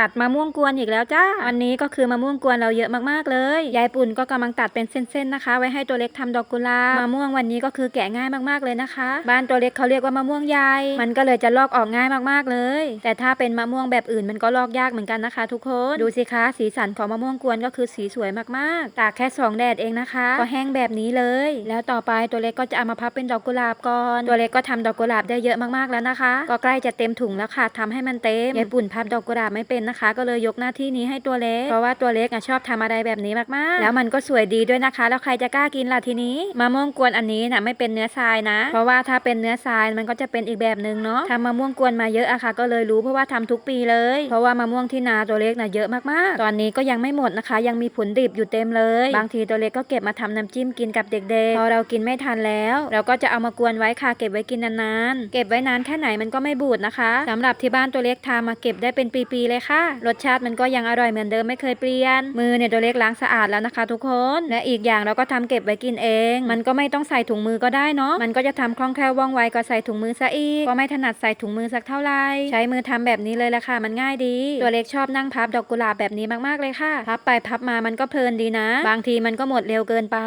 ตัดมะม่วงกวนอีกแล้วจ้า วันนี้ก็คือมะม่วงกวนเราเยอะมากๆเลย ยายปุ่นก็กำลังตัดเป็นเส้นๆนะคะ ไว้ให้ตัวเล็กทำดอกกุหลาบ มะม่วงวันนี้ก็คือแกะง่ายมากๆเลยนะคะ บ้านตัวเล็กเขาเรียกว่ามะม่วงใหญ่มันก็เลยจะลอกออกง่ายมากๆเลย แต่ถ้าเป็นมะม่วงแบบอื่นมันก็ลอกยากเหมือนกันนะคะ ทุกคน ดูสิคะสีสันของมะม่วงกวนก็คือสีสวยมากๆ ตากแค่สองแดดเองนะคะ ก็แห้งแบบนี้เลย แล้วต่อไปตัวเล็กก็จะเอามาพับเป็นดอกกุหลาบก่อน ตัวเล็กก็ทำดอกกุหลาบได้เยอะมากๆแล้วนะคะ ก็ใกล้จะเต็มถุงแล้วค่ะทำให้มันเต็ม ยายปุ่นพับดอกกุหลาบไม่เป็นนะคะ ก็เลยยกหน้าที่นี้ให้ตัวเล็ก เพราะว่าตัวเล็กอะชอบทำอะไรแบบนี้มากๆ แล้วมันก็สวยดีด้วยนะคะ แล้วใครจะกล้ากินล่ะทีนี้มะม่วงกวนอันนี้นะไม่เป็นเนื้อทรายนะ เพราะว่าถ้าเป็นเนื้อทรายมันก็จะเป็นอีกแบบหนึ่งเนาะทำมะม่วงกวนมาเยอะอะค่ะ ก็เลยรู้เพราะว่าทำทุกปีเลย เพราะว่ามะม่วงที่นาตัวเล็กน่ะเยอะมากๆ ตอนนี้ก็ยังไม่หมดนะคะ ยังมีผลดิบอยู่เต็มเลย บางทีตัวเล็กก็เก็บมาทำน้ำจิ้มกินกับเด็กๆ พอเรากินไม่ทันแล้ว เราก็จะเอามากวนไว้ค่ะเก็บไว้กินนานๆ เก็บไว้นานแค่ไหนมันก็ไม่บูดนะคะสำหรับที่บ้านตัวเล็กทำมาเก็บได้เป็นปีๆเลยค่ะรสชาติมันก็ยังอร่อยเหมือนเดิมไม่เคยเปลี่ยน มือเนี่ยตัวเล็กล้างสะอาดแล้วนะคะ ทุกคน และอีกอย่างเราก็ทำเก็บไว้กินเอง มันก็ไม่ต้องใส่ถุงมือก็ได้เนาะมันก็จะทำคล่องแคล่วว่องไวก็ใส่ถุงมือซะอีกก็ไม่ถนัดใส่ถุงมือสักเท่าไหร่ใช้มือทำแบบนี้เลยละค่ะมันง่ายดี ตัวเล็กชอบนั่งพับดอกกุหลาบแบบนี้มากๆเลยค่ะพับไปพับมามันก็เพลินดีนะ บางทีมันก็หมดเร็วเกินไป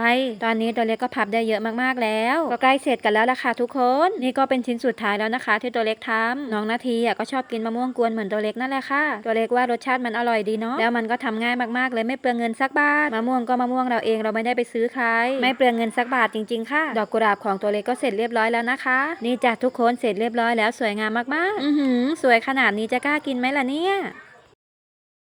ตอนนี้ตัวเล็กก็พับได้เยอะมากๆแล้ว ก็ใกล้เสร็จกันแล้วละค่ะทุกคนนี่ก็เป็นชิ้นสุดท้ายแล้วนะคะ ที่ตัวเล็กทำน้องนาทีอะก็ชอบกินมะม่วงกวนเหมือนตัวเล็กนั่นแหละค่ะตัวเล็กว่ารสชาติมันอร่อยดีเนาะแล้วมันก็ทำง่ายมากๆเลยไม่เปลืองเงินสักบาทมะม่วงก็มะม่วงเราเองเราไม่ได้ไปซื้อใครไม่เปลืองเงินสักบาทจริงๆค่ะ ดอกกุหลาบของตัวเล็กก็เสร็จเรียบร้อยแล้วนะคะ นี่จ้ะทุกคนเสร็จเรียบร้อยแล้วสวยงามมากๆ อือหือสวยขนาดนี้จะกล้ากินไหมล่ะเนี่ย